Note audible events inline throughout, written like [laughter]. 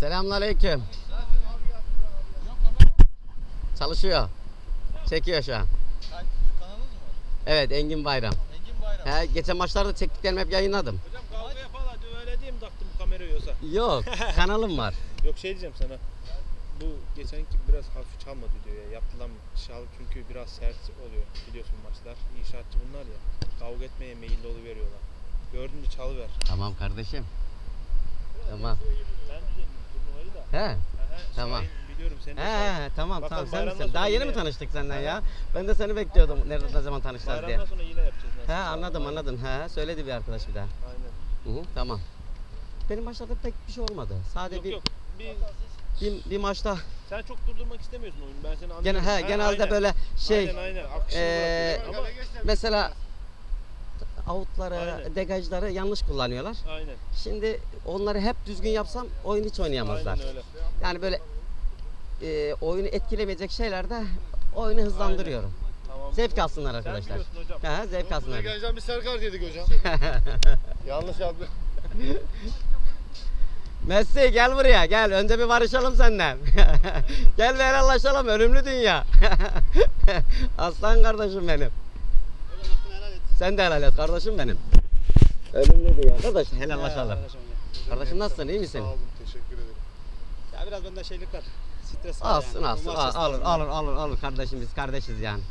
Selamünaleyküm. Çalışıyor. Çekiyor şu an. Kanalınız mı? Evet Engin Bayram. Engin Bayram. He, geçen maçlarda çektiklerimi hep yayınladım. Hocam kavga yapalım öyle diyeyim taktım kamerayı yoksa. Yok [laughs] kanalım var. Yok şey diyeceğim sana. Bu geçenki biraz hafif çalmadı diyor ya. Yapılan çal çünkü biraz sert oluyor biliyorsun maçlar. İnşaatçı bunlar ya. Kavga etmeye meyilli veriyorlar. Gördün mü çalıver. Tamam kardeşim. Tamam. Sen düzenledin turnuvayı da. He. Aha, Tamam. Şahin biliyorum seni. de He, he, tamam Bakalım tamam sen misin? Daha yeni mi tanıştık senden He. ya? Ben de seni bekliyordum nerede ne zaman tanışacağız diye. Bayramdan sonra yine yapacağız. He anladım anladım. He söyledi bir arkadaş bir daha. Aynen. Hı tamam. Benim maçlarda pek bir şey olmadı. Sadece Yok bir, yok. Bir, bir bir maçta sen çok durdurmak istemiyorsun oyunu. Ben seni gene anlıyorum. he, Ha, genelde aynen. böyle şey Aynen aynen. Bırakıyorsun ama mesela outları, Aynen. degajları yanlış kullanıyorlar. aynen. Şimdi onları hep düzgün yapsam oyun hiç oynayamazlar. Aynen öyle. Yani böyle e, oyunu etkilemeyecek şeylerde oyunu hızlandırıyorum. Tamam. Zevk alsınlar Sen arkadaşlar. biliyorsun hocam. Ha, zevk alsınlar. Gençten bir Serkar dedik hocam. [laughs] Yanlış yaptım. [laughs] Messi gel buraya gel. Önce bir barışalım senden. [laughs] gel bir helallaşalım ölümlü dünya. Aslan kardeşim benim. Sen de helal et kardeşim benim. Ölümlü dünya. Kardeş helallaşalım. Kardeşim nasılsın iyi misin? Sağ olun teşekkür ederim. Ya biraz bende şeylik var. Stres var Alsın yani. alsın Bunlar al, stres alır alır alır alır kardeşim biz kardeşiz yani.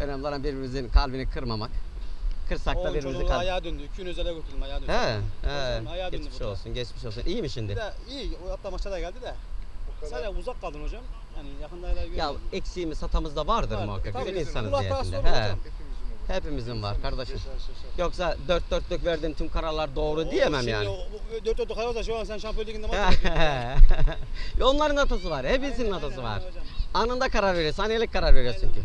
Önemli olan birbirimizin kalbini kırmamak. Kırsak da birbirimizi kalp... ayağa döndü. İki gün özele götürdüm ayağa döndü. He, he. ayağa döndü Geçmiş burada. olsun, geçmiş olsun. İyi mi Bir şimdi? de iyi. O hatta maçta da geldi de. Kadar. Sadece uzak kaldın hocam. Yani yakında hala Ya eksiğimiz, satamız da vardır Var. muhakkak. Tabii bizim. insanız niyetinde. He. hocam. Hepimizin var kardeşim. Yoksa dört dörtlük verdiğim tüm kararlar doğru diyemem yani. O, dört dörtlük da şu an sen şampiyon liginde maç [laughs] Onların hatası var. Hepimizin hatası var. Anında karar veriyor. Saniyelik karar veriyor çünkü.